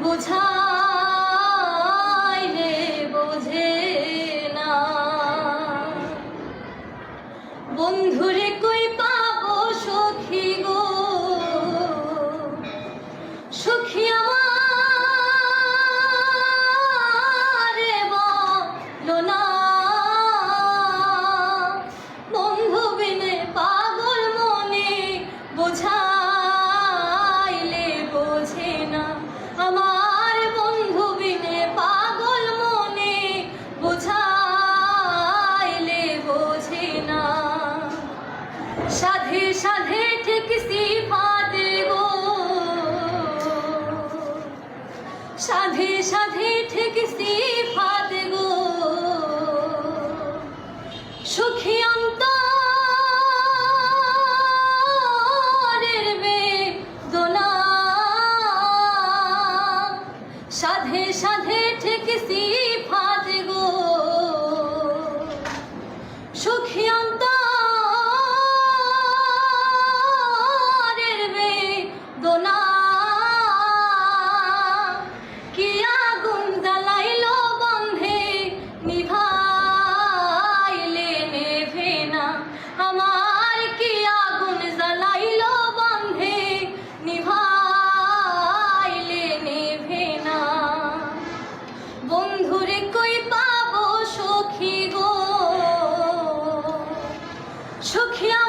보자 সুখী অন্তরের বেদনা। সাধে সাধে ঠেকছি ਸੁਖੀਆਂ